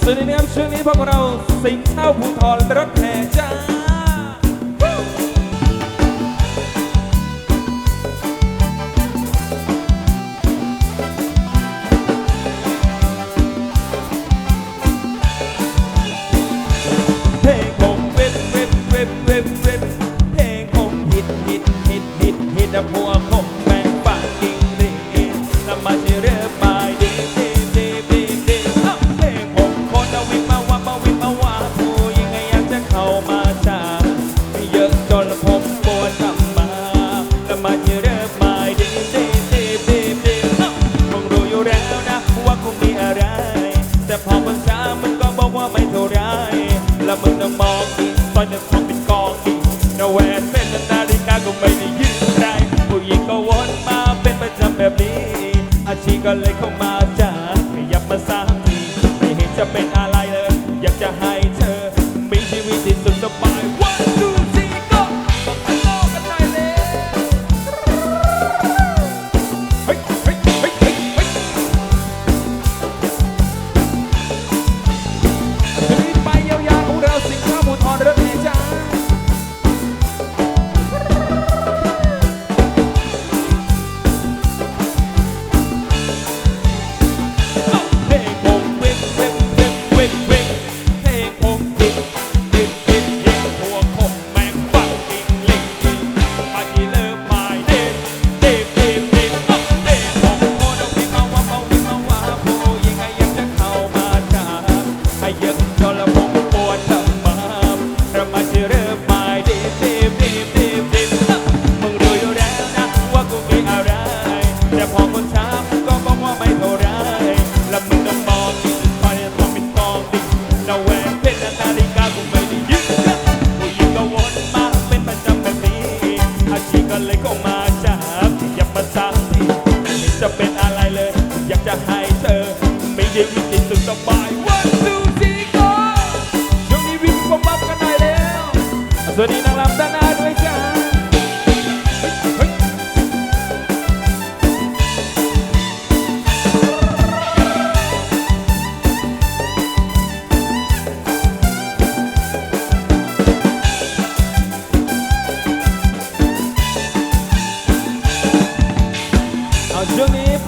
สุดเนื้อชื่อนี้พวกเราสิงห์เท่าผู้ทอรรถแห่จ้า นั่มองสอยนั้นทองเป็นกองนาแหวนเป็นนาฬิกาก็ไม่ได้ยืมใครผู้หญิงก็วนมาเป็นประจำแบบนี้ อาชีพก็เลยเข้ามาจากขยับมาซ้ำไม่เห็นจะเป็น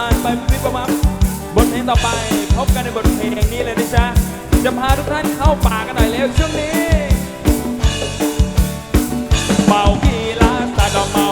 ่านไปวิบวับบทเพลงต่อไปพบกันในบทเพลงนี้เลยนะจ๊ะจะพาทุกท่านเข้าป่ากันหน่อยแล้วช่วงนี้เมากีลาสตาดอกเมา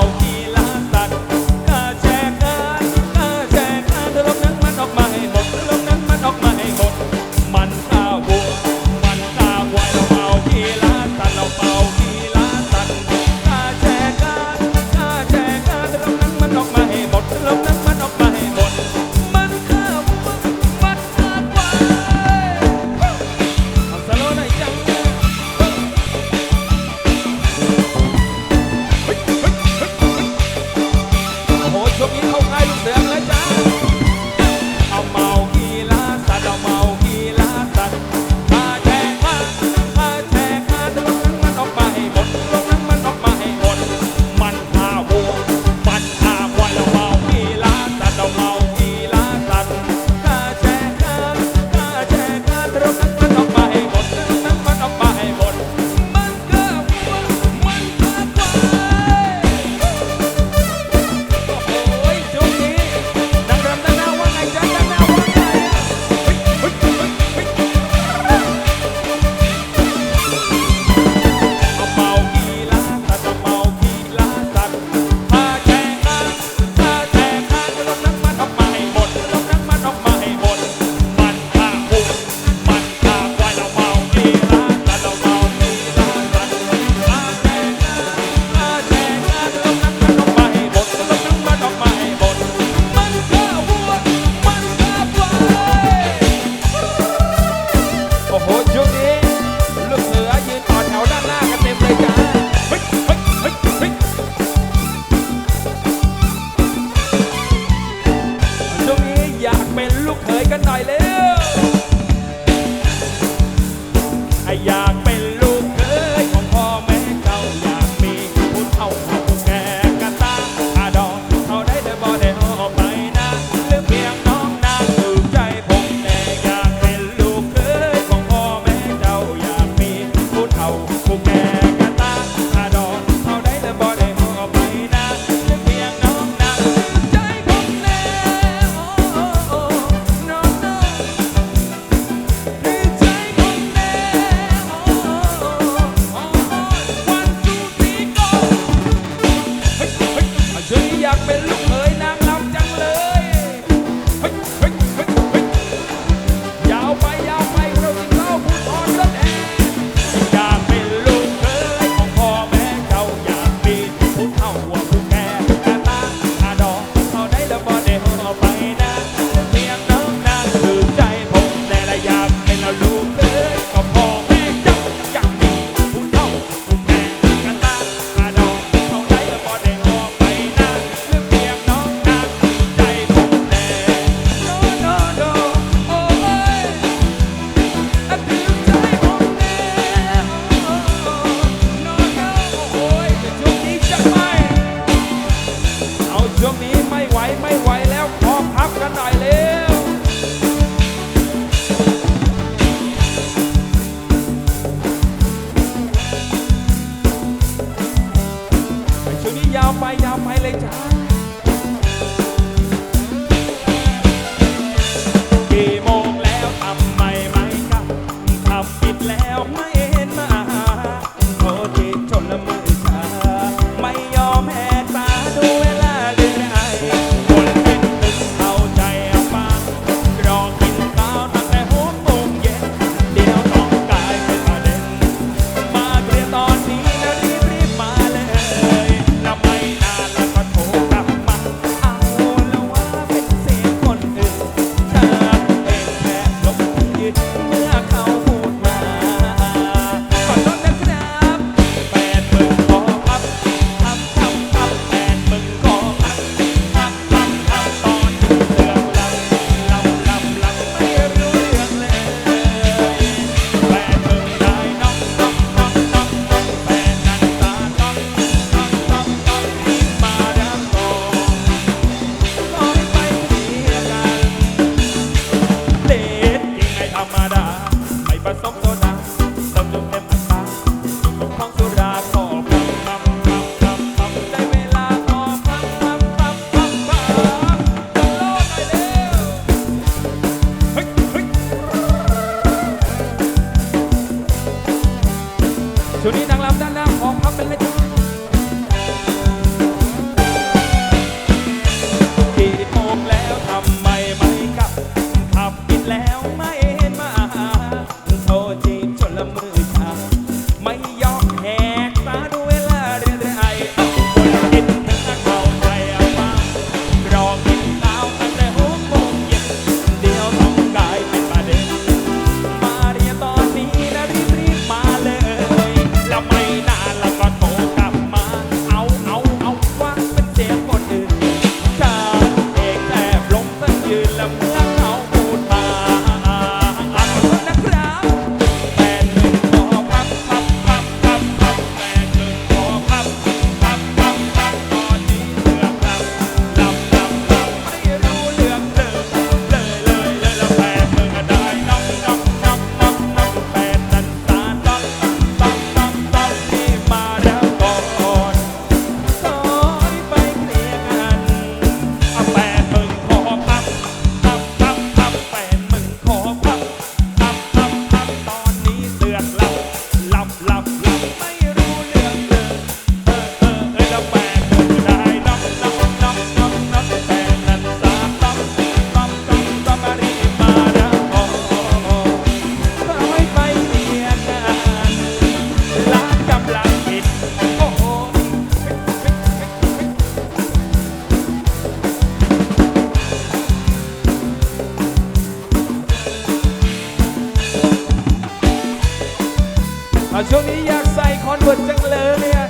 ช่วงนี้อยากใส่คอนเวิร์ตจังเลยเนี่ย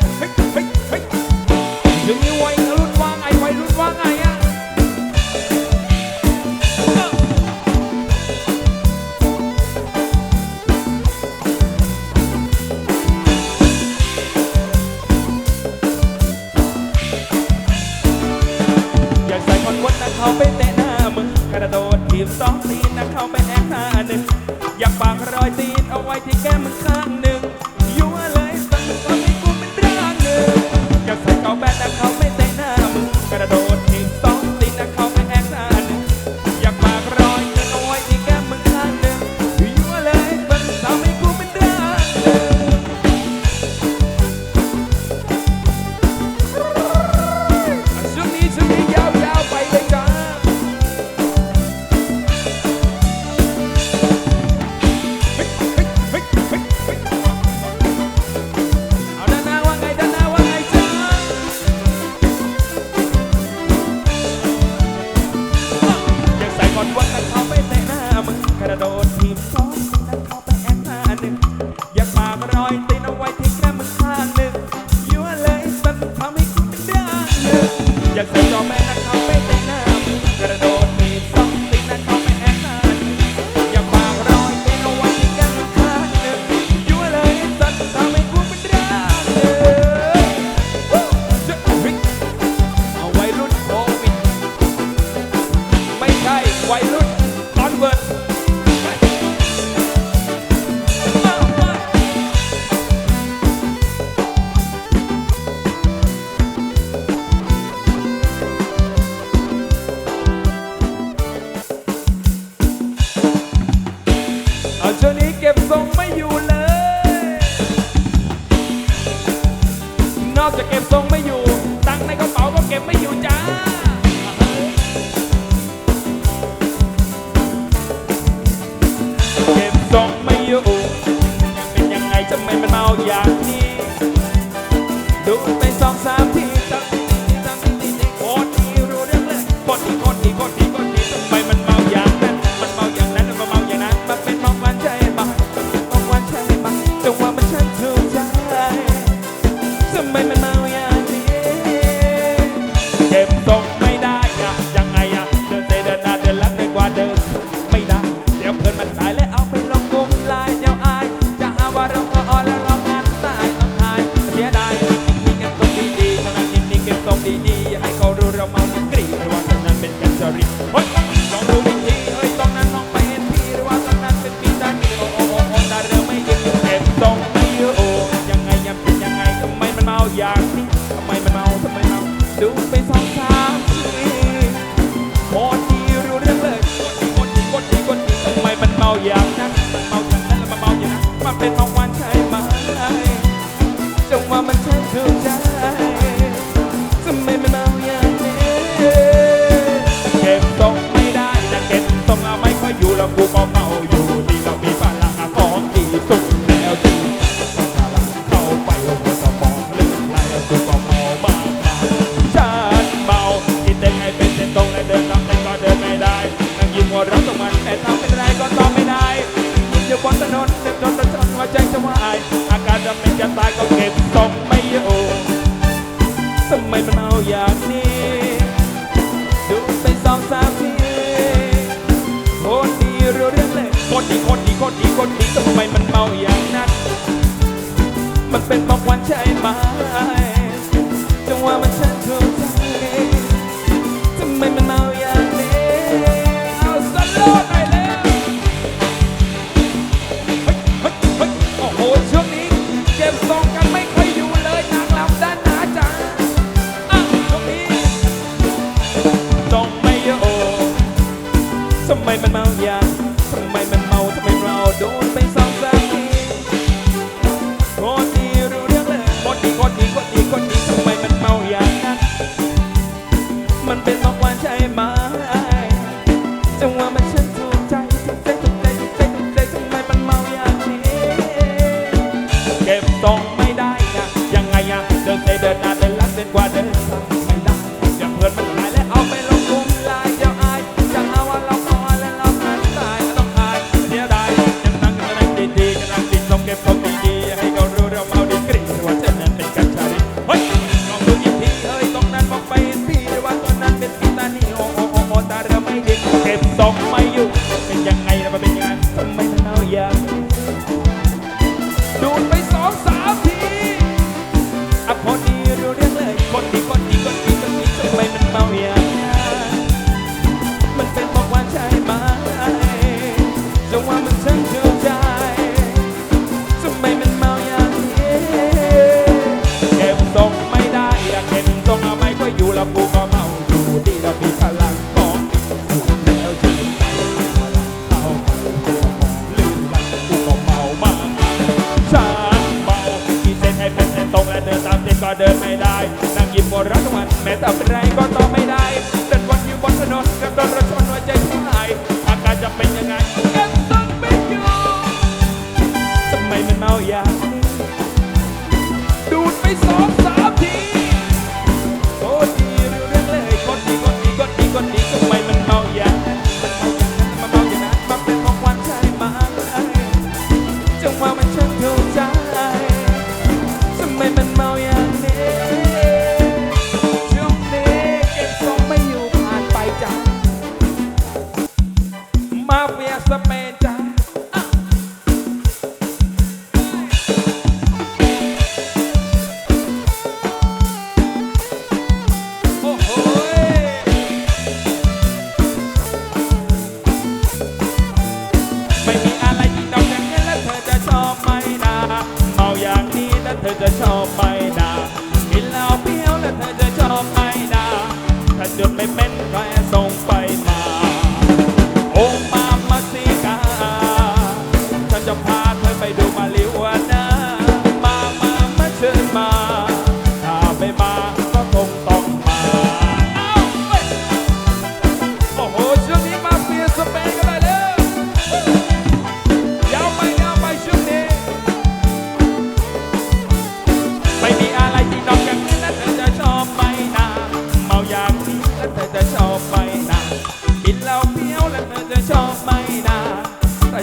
ช่วงนี้วัย Yeah. อบจะเก็บทรงไม่อยู่ ตังในกระเป๋าก็เก็บไม่อยู่จ้าเก็บทรงไม่อยู่ยังเป็นยังไงทำไมมันเมาอย่างนี้ ดูไปสองสาม แล้วเธอจะชอบไปด่ากินเหล้าเปรี้ยวแล้วเธอจะชอบไปด่าถ้าจุดไม่เป็นก็แอส่ง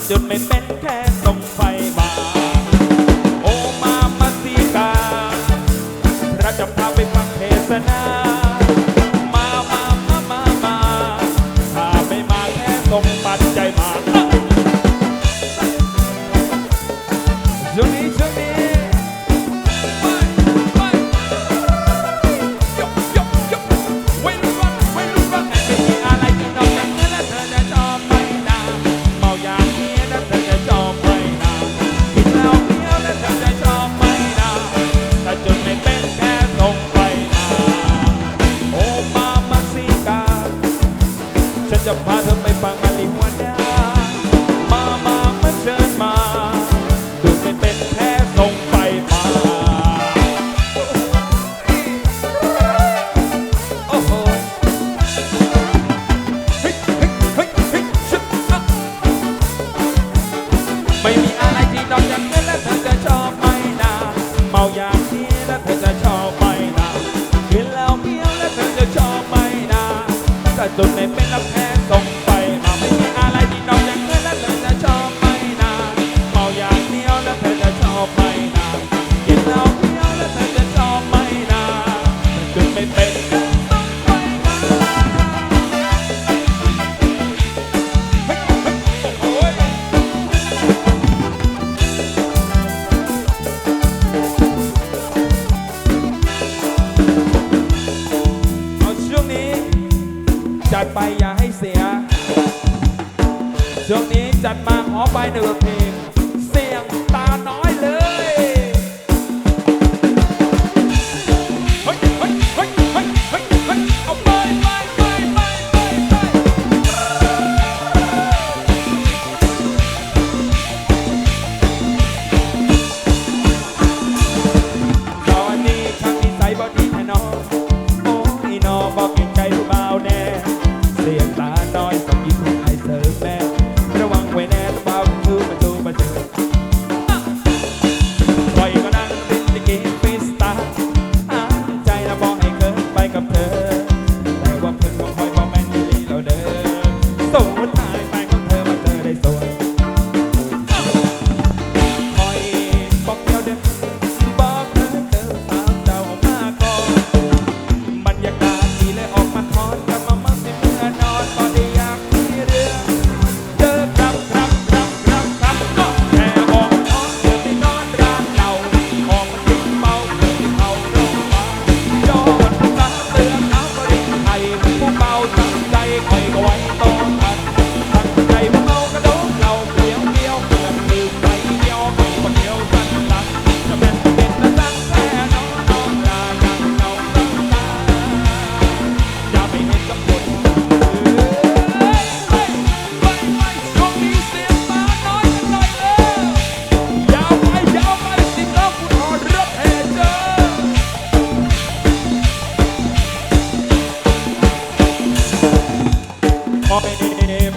จุดไม่เป็นแค่ตรงไฟ จะพาเธอไปฟังมาลีวันได้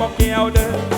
บอกแกี่ยวเด้อ